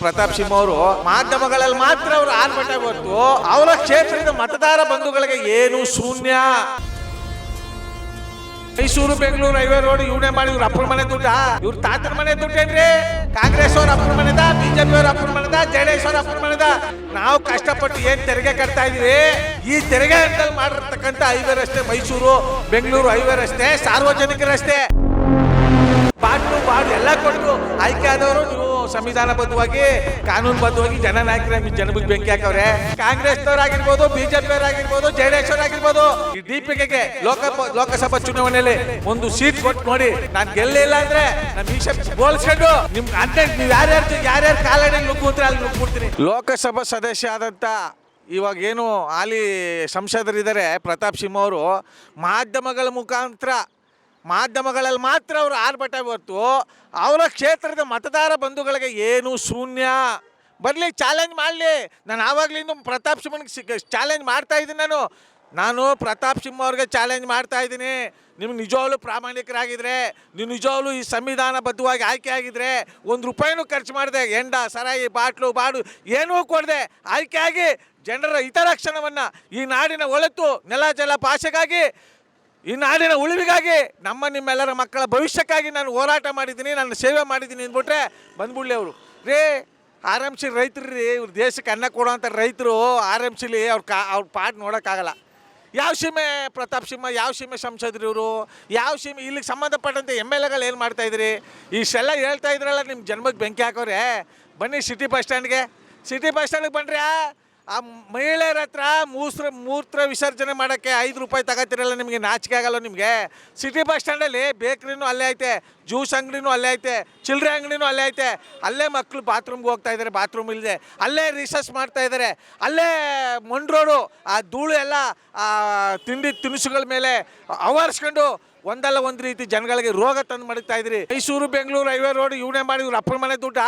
ಪ್ರತಾಪ್ ಸಿಂಹ ಅವರು, ಮಾಧ್ಯಮಗಳಲ್ಲಿ ಮಾತ್ರ ಅವರು ಆರ್ಭಟ ಹೊತ್ತು ಅವರ ಕ್ಷೇತ್ರದ ಮತದಾರ ಬಂಧುಗಳಿಗೆ ಏನು ಶೂನ್ಯ? ಮೈಸೂರು, ಬೆಂಗಳೂರು ಹೈವೇ ರೋಡ್, ಇವನೇ ಮಾಡಿ ಇವ್ರ ಅಪ್ಪನ ಮನೆ ದುಡ್ಡ? ಇವ್ರ ತಾತನ ಮನೆ ದುಡ್ಡೇನ್ರಿ ಕಾಂಗ್ರೆಸ್ ಅವ್ರ ಅಪ್ಪನ ಮನೆದ? ಬಿಜೆಪಿ ಅವ್ರ ಅಪ್ಪನ ಮನೆದ? ಜೆಡಿಎಸ್ ಅವ್ರ ಅಪ್ಪನ ಮನೆದ? ನಾವು ಕಷ್ಟಪಟ್ಟು ಏನ್ ತೆರಿಗೆ ಕಟ್ತಾ ಇದೀವಿ ಈ ತೆರಿಗೆ ಹಂತದಲ್ಲಿ ಮಾಡಿರ್ತಕ್ಕಂಥ ಹೈವೇ ರಸ್ತೆ ಮೈಸೂರು, ಬೆಂಗಳೂರು ಹೈವೇ ರಸ್ತೆ, ಸಾರ್ವಜನಿಕ ರಸ್ತೆ. ಬಾಟ್ಲು ಬಾಡು, ಎಲ್ಲ ಸಂವಿಧಾನಬದ್ಧವಾಗಿ ಕಾನೂನುಬದ್ಧವಾಗಿ ಜನನಾಯಕರ ಜನರಿಗೆ ಬೆಂಕಿ ಹಾಕವ್ರೆ. ಕಾಂಗ್ರೆಸ್ನವರಾಗಿರ್ಬೋದು ಬಿಜೆಪಿ ಅವರಾಗಿರ್ಬೋದು ಜೆಡಿಎಸ್ ಈ ದೀಪಿಕೆಗೆ ಲೋಕ ಲೋಕಸಭಾ ಚುನಾವಣೆಯಲ್ಲಿ ಒಂದು ಸೀಟ್ ಕೊಟ್ಟು ನೋಡಿ. ನಾನು ಗೆಲ್ಲಿಲ್ಲ ಅಂದ್ರೆ ನಮ್ಮ ಈಶ ಬೋಲ್ಸ್ಕೊಂಡು ನಿಮ್ ಕಂಟೆಂಟ್ ನೀವು ಯಾರ್ಯಾರು ಯಾರ್ಯಾರು ಕಾಲಡಿ ನುಗ್ಗುತ್ತಾರೆ ಅಲ್ಲಿ ನುಗ್ಗುಡ್ತೀನಿ ಲೋಕಸಭಾ ಸದಸ್ಯ ಆದಂತ ಇವಾಗ ಏನು ಹಾಲಿ ಸಂಸದರಿದ್ದಾರೆ, ಪ್ರತಾಪ್ ಸಿಂಹ ಅವರು, ಮಾಧ್ಯಮಗಳ ಮುಖಾಂತರ ಮಾಧ್ಯಮಗಳಲ್ಲಿ ಮಾತ್ರ ಅವರು ಆರ್ಭಟ ಹೊರತು ಅವರ ಕ್ಷೇತ್ರದ ಮತದಾರ ಬಂಧುಗಳಿಗೆ ಏನು ಶೂನ್ಯ? ಬರಲಿ ಚಾಲೆಂಜ್ ಮಾಡಲಿ. ನಾನು ಆವಾಗಲಿಂದ ಪ್ರತಾಪ್ ಸಿಂಹನಿಗೆ ಸಿಕ್ಕ ಚಾಲೆಂಜ್ ಮಾಡ್ತಾ ಇದ್ದೀನಿ ನಾನು. ನಾನು ಪ್ರತಾಪ್ ಸಿಂಹ ಅವ್ರಿಗೆ ಚಾಲೆಂಜ್ ಮಾಡ್ತಾ ಇದ್ದೀನಿ. ನಿಮ್ಗೆ ನಿಜವಾಗ್ಲೂ ಪ್ರಾಮಾಣಿಕರಾಗಿದ್ದರೆ ನೀವು ನಿಜವಾಗ್ಲೂ ಈ ಸಂವಿಧಾನಬದ್ಧವಾಗಿ ಆಯ್ಕೆ ಆಗಿದ್ರೆ ಒಂದು ರೂಪಾಯಿನೂ ಖರ್ಚು ಮಾಡಿದೆ. ಎಂಡ, ಸರಾಯಿ, ಬಾಟ್ಲು, ಬಾಡು, ಏನೂ ಕೊಡದೆ. ಆಯ್ಕೆ ಆಗಿ ಜನರ ಹಿತರಕ್ಷಣವನ್ನು ಈ ನಾಡಿನ ಒಳತು ನೆಲ ಜಲ ಭಾಷೆಗಾಗಿ ಈ ನಾಡಿನ ಉಳಿವಿಗಾಗಿ ನಮ್ಮ ನಿಮ್ಮೆಲ್ಲರ ಮಕ್ಕಳ ಭವಿಷ್ಯಕ್ಕಾಗಿ ನಾನು ಹೋರಾಟ ಮಾಡಿದ್ದೀನಿ, ನಾನು ಸೇವೆ ಮಾಡಿದ್ದೀನಿ ಅಂದ್ಬಿಟ್ರೆ ಬಂದ್ಬಿಡ್ಲಿ ಅವರು. ರೇ ಆರ್ ಎಂ ಸಿ ರೈತರು ರೀ, ಇವ್ರ ದೇಶಕ್ಕೆ ಅನ್ನ ಕೊಡೋಂಥ ರೈತರು ಆರ್ ಎಂ ಸಿಲಿ ಅವ್ರ ಕಾ, ಅವ್ರ ಪಾಠ ನೋಡೋಕ್ಕಾಗಲ್ಲ. ಯಾವ ಸೀಮೆ ಪ್ರತಾಪ್ ಸಿಂಹ, ಯಾವ ಸೀಮೆ ಸಂಸದರು ಇವರು? ಯಾವ ಸೀಮೆ, ಇಲ್ಲಿಗೆ ಸಂಬಂಧಪಟ್ಟಂತೆ ಎಂ ಎಲ್ ಎಗಳು ಏನು ಮಾಡ್ತಾ ಇದ್ರಿ? ಇಷ್ಟೆಲ್ಲ ಹೇಳ್ತಾ ಇದ್ರಲ್ಲ ನಿಮ್ಮ ಜನ್ಮಕ್ಕೆ ಬೆಂಕಿ ಹಾಕೋರೆ. ಬನ್ನಿ ಸಿಟಿ ಬಸ್ ಸ್ಟ್ಯಾಂಡ್ಗೆ ಸಿಟಿ ಬಸ್ ಸ್ಟ್ಯಾಂಡಿಗೆ ಬನ್ರಿ ಆ ಮಹಿಳೆಯರ ಹತ್ರ ಮೂಸ್ರ, ಮೂತ್ರ ವಿಸರ್ಜನೆ ಮಾಡೋಕ್ಕೆ ಐದು ರೂಪಾಯಿ ತಗೋತಿರಲ್ಲ ನಿಮಗೆ, ನಾಚಿಕೆ ಆಗಲ್ಲ ನಿಮಗೆ? ಸಿಟಿ ಬಸ್ ಸ್ಟ್ಯಾಂಡಲ್ಲಿ ಬೇಕ್ರಿನೂ ಅಲ್ಲೇ ಐತೆ, ಜ್ಯೂಸ್ ಅಂಗಡಿನೂ ಅಲ್ಲೇ ಐತೆ, ಚಿಲ್ಲರೆ ಅಂಗಡಿನೂ ಅಲ್ಲೇ ಐತೆ. ಅಲ್ಲೇ ಮಕ್ಕಳು ಬಾತ್ರೂಮ್ಗೆ ಹೋಗ್ತಾ ಇದ್ದಾರೆ ಬಾತ್ರೂಮ್ ಇಲ್ಲದೆ ಅಲ್ಲೇ ರಿಸರ್ಚ್ ಮಾಡ್ತಾ ಇದ್ದಾರೆ ಅಲ್ಲೇ ಮಂಡ್ರೋಡು ಆ ಧೂಳು ಎಲ್ಲ ತಿಂಡಿ ತಿನಿಸುಗಳ ಮೇಲೆ ಅವರ್ಸ್ಕೊಂಡು ಒಂದಲ್ಲ ಒಂದು ರೀತಿ ಜನಗಳಿಗೆ ರೋಗ ತಂದು ಮಡಗ್ತಾ ಇದ್ರಿ. ಮೈಸೂರು, ಬೆಂಗಳೂರು, ಹೈವೇ ರೋಡ್, ಇವನೇ ಮಾಡಿ ಇವ್ರ ಅಪ್ಪನ ಮನೆ ದುಡ್ಡ?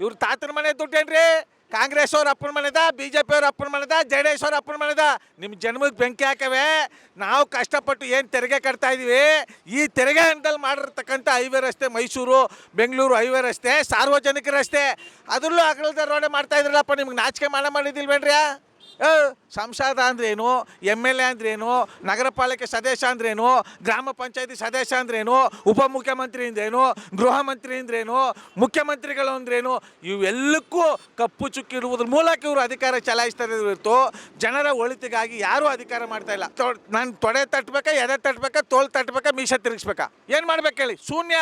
ಇವ್ರ ತಾತನ ಮನೆ ದುಡ್ಡೇನ್ರಿ? ಕಾಂಗ್ರೆಸ್ ಅವ್ರ ಅಪ್ಪನ ಮನೆದ, ಬಿಜೆಪಿ ಅವ್ರ ಅಪ್ಪನ ಮನೆದ, ಜೆ ಡಿ ಎಸ್ ಅವ್ರ ಅಪ್ಪನ ಮನೆದ. ನಿಮ್ಮ ಜನ್ಮದ ಬೆಂಕಿ ಹಾಕವೆ. ನಾವು ಕಷ್ಟಪಟ್ಟು ಏನು ತೆರಿಗೆ ಕಟ್ತಾ ಇದೀವಿ? ಈ ತೆರಿಗೆ ಹಂತದಲ್ಲಿ ಮಾಡಿರ್ತಕ್ಕಂಥ ಹೈವೇ ರಸ್ತೆ ಮೈಸೂರು, ಬೆಂಗಳೂರು ಹೈವೇ ರಸ್ತೆ, ಸಾರ್ವಜನಿಕ ರಸ್ತೆ. ಅದರಲ್ಲೂ ಅಗಲದ ರೋಡೆ ಮಾಡ್ತಾ ಇದ್ರಲ್ಲಪ್ಪ, ನಿಮ್ಗೆ ನಾಚಿಕೆ ಮಾಡ ಮಾಡಿದಿಲ್ವೇನ್ರಿ? ಸಂಸದ ಅಂದ್ರೇನು ಎಂ ಎಲ್ ಎ ಅಂದ್ರೇನು ನಗರ ಪಾಲಿಕೆ ಸದಸ್ಯ ಅಂದ್ರೇನು, ಗ್ರಾಮ ಪಂಚಾಯತಿ ಸದಸ್ಯ ಅಂದ್ರೇನು, ಉಪಮುಖ್ಯಮಂತ್ರಿ ಅಂದ್ರೇನು, ಗೃಹ ಮಂತ್ರಿ ಅಂದ್ರೇನು, ಮುಖ್ಯಮಂತ್ರಿಗಳು ಅಂದ್ರೇನು, ಇವೆಲ್ಲಕ್ಕೂ ಕಪ್ಪು ಚುಕ್ಕಿರುವುದ್ರ ಮೂಲಕ ಇವರು ಅಧಿಕಾರ ಚಲಾಯಿಸ್ತಾರೆ ಹೊರತು ಜನರ ಒಳಿತಿಗಾಗಿ ಯಾರೂ ಅಧಿಕಾರ ಮಾಡ್ತಾ ಇಲ್ಲ. ನಾನು ತೊಡೆ ತಟ್ಟಬೇಕಾ ಎದೆ ತಟ್ಟಬೇಕಾ ತೋಲ್ ತಟ್ಟಬೇಕಾ ಮೀಸ ತಿರುಗಿಸ್ಬೇಕಾ? ಏನು ಮಾಡ್ಬೇಕು ಹೇಳಿ? ಶೂನ್ಯ.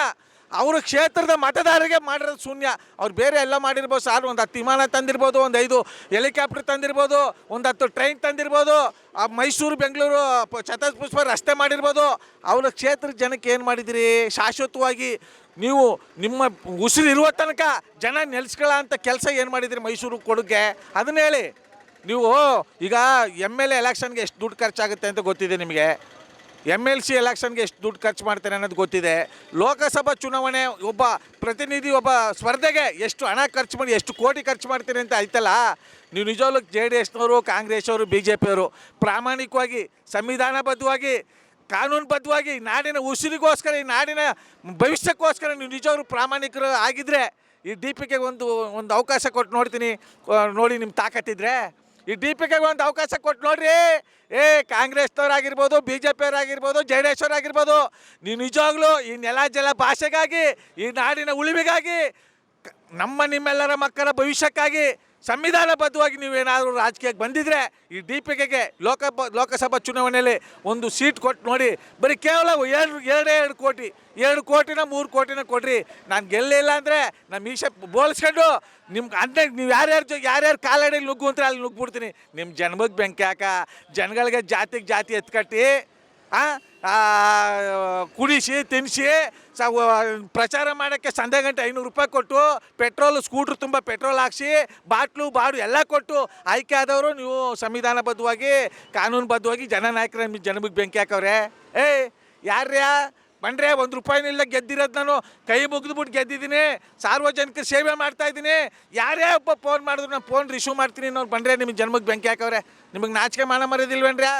ಅವ್ರ ಕ್ಷೇತ್ರದ ಮತದಾರರಿಗೆ ಮಾಡಿರೋದು ಶೂನ್ಯ. ಅವ್ರು ಬೇರೆ ಎಲ್ಲ ಮಾಡಿರ್ಬೋದು, ಸರ್ ಒಂದು ಹತ್ತು ವಿಮಾನ ತಂದಿರ್ಬೋದು, ಒಂದು ಐದು ಹೆಲಿಕಾಪ್ಟರ್ ತಂದಿರ್ಬೋದು, ಒಂದು ಹತ್ತು ಟ್ರೈನ್ ತಂದಿರ್ಬೋದು, ಆ ಮೈಸೂರು, ಬೆಂಗಳೂರು, ಪ- ರಸ್ತೆ ಮಾಡಿರ್ಬೋದು. ಅವರ ಕ್ಷೇತ್ರದ ಜನಕ್ಕೆ ಏನು ಮಾಡಿದಿರಿ? ಶಾಶ್ವತವಾಗಿ ನೀವು ನಿಮ್ಮ ಉಸಿರಿರುವ ತನಕ ಜನ ನೆಲೆಸ್ಕೊಳ್ಳೋ ಅಂತ ಕೆಲಸ ಏನು ಮಾಡಿದಿರಿ ಮೈಸೂರು ಕೊಡುಗೆ? ಅದನ್ನ ಹೇಳಿ. ನೀವು ಈಗ ಎಂ ಎಲ್ ಎ ಎಲೆಕ್ಷನ್ಗೆ ಎಷ್ಟು ದುಡ್ಡು ಖರ್ಚಾಗುತ್ತೆ ಅಂತ ಗೊತ್ತಿದೆ ನಿಮಗೆ? ಎಂ ಎಲ್ ಸಿ ಎಲೆಕ್ಷನ್ಗೆ ಎಷ್ಟು ದುಡ್ಡು ಖರ್ಚು ಮಾಡ್ತಾರೆ ಅನ್ನೋದು ಗೊತ್ತಿದೆ. ಲೋಕಸಭಾ ಚುನಾವಣೆ ಒಬ್ಬ ಪ್ರತಿನಿಧಿ ಒಬ್ಬ ಸ್ಪರ್ಧೆಗೆ ಎಷ್ಟು ಹಣ ಖರ್ಚು ಮಾಡಿ, ಎಷ್ಟು ಕೋಟಿ ಖರ್ಚು ಮಾಡ್ತೀರಿ ಅಂತ ಆಯ್ತಲ್ಲ? ನೀವು ನಿಜವಾಗ್ಲೂ ಜೆ ಡಿ ಎಸ್ನವರು ಕಾಂಗ್ರೆಸ್ ಅವರು ಬಿ ಜೆ ಪಿಯವರು ಪ್ರಾಮಾಣಿಕವಾಗಿ, ಸಂವಿಧಾನಬದ್ಧವಾಗಿ, ಕಾನೂನುಬದ್ಧವಾಗಿ ನಾಡಿನ ಉಸಿರಿಗೋಸ್ಕರ, ಈ ನಾಡಿನ ಭವಿಷ್ಯಕ್ಕೋಸ್ಕರ ನೀವು ನಿಜವಾಗ್ಲೂ ಪ್ರಾಮಾಣಿಕರು ಆಗಿದ್ರೆ ಈ ಡಿ ಪಿಗೆ ಒಂದು ಒಂದು ಅವಕಾಶ ಕೊಟ್ಟು ನೋಡ್ತೀನಿ. ನೋಡಿ ನಿಮ್ಮ ತಾಕತ್ತಿದ್ರೆ ಈ ಡಿ ಪಿ ಗೆ ಒಂದು ಅವಕಾಶ ಕೊಟ್ಟು ನೋಡ್ರಿ. ಏ, ಕಾಂಗ್ರೆಸ್ನವ್ರಾಗಿರ್ಬೋದು ಬಿ ಜೆ ಪಿಯವರಾಗಿರ್ಬೋದು ಜೆ ಡಿ ಅವರಾಗಿರ್ಬೋದು ನೀವು ನಿಜವಾಗ್ಲೂ ಈ ನೆಲ ಜಲ ಭಾಷೆಗಾಗಿ, ಈ ನಾಡಿನ ಉಳಿವಿಗಾಗಿ ನಮ್ಮ ನಿಮ್ಮೆಲ್ಲರ ಮಕ್ಕಳ ಭವಿಷ್ಯಕ್ಕಾಗಿ ಸಂವಿಧಾನಬದ್ಧವಾಗಿ ನೀವೇನಾದರೂ ರಾಜಕೀಯಕ್ಕೆ ಬಂದಿದ್ರೆ ಈ ಡಿ ಪಿ ಗೆ ಲೋಕ ಲೋಕಸಭಾ ಚುನಾವಣೆಯಲ್ಲಿ ಒಂದು ಸೀಟ್ ಕೊಟ್ಟು ನೋಡಿ ಬರೀ ಕೇವಲ ಎರಡು ಎರಡೇ ಎರಡು ಕೋಟಿ ಎರಡು ಕೋಟಿನ ಮೂರು ಕೋಟಿನ ಕೊಡ್ರಿ. ನಾನು ಗೆಲ್ಲಿಲ್ಲ ಅಂದರೆ ನಮ್ಮ ಈಶ ಬೋಲಿಸ್ಕೊಂಡು ನಿಮ್ಗೆ ಅಂದರೆ ನೀವು ಯಾರ್ಯಾರು ಜೊ ಯಾರ್ಯಾರು ಕಾಲಡಿ ನುಗ್ಗು ಅಂತ ಅಲ್ಲಿ ನುಗ್ಬಿಡ್ತೀನಿ ನಿಮ್ಮ ಜನ್ಮಕ್ಕೆ ಬೆಂಕಿ ಹಾಕ ಜನಗಳಿಗೆ ಜಾತಿಗೆ ಜಾತಿ ಎತ್ಕಟ್ಟಿ ಆ, ಕುಡಿಸಿ ತಿನ್ನಿಸಿ ಸ ಪ್ರಚಾರ ಮಾಡೋಕ್ಕೆ ಸಂದೇ ಗಂಟೆ ಐನೂರು ರೂಪಾಯಿ ಕೊಟ್ಟು, ಪೆಟ್ರೋಲ್, ಸ್ಕೂಟ್ರ್ ತುಂಬ ಪೆಟ್ರೋಲ್ ಹಾಕ್ಸಿ, ಬಾಟ್ಲು, ಬಾಡು ಎಲ್ಲ ಕೊಟ್ಟು ಆಯ್ಕೆ ಆದವರು ನೀವು ಸಂವಿಧಾನಬದ್ಧವಾಗಿ, ಕಾನೂನುಬದ್ಧವಾಗಿ ಜನನಾಯಕರ ಜನಮಗೆ ಬೆಂಕಿ ಹಾಕವ್ರೆ. ಏಯ್ ಯಾರ್ಯಾ ಬಂಡ್ರೆ ಒಂದು ರೂಪಾಯಿನಿಲ್ಲ ಗೆದ್ದಿರೋದು ನಾನು. ಕೈ ಮುಗಿದ್ಬಿಟ್ಟು ಗೆದ್ದಿದ್ದೀನಿ. ಸಾರ್ವಜನಿಕ ಸೇವೆ ಮಾಡ್ತಾ ಇದ್ದೀನಿ. ಯಾರೇ ಒಬ್ಬ ಫೋನ್ ಮಾಡಿದ್ರು ನಾನು ಫೋನ್ ರಿಸೀವ್ ಮಾಡ್ತೀನಿ ನೋಡಿ ಬಂಡ್ರೆ ನಿಮಗೆ ಜನ್ಮಕ್ಕೆ ಬೆಂಕಿ ಹಾಕವ್ರೆ. ನಿಮಗೆ ನಾಚಿಕೆ ಮಾನ ಮರೋದಿಲ್ವೇನ್ರಿ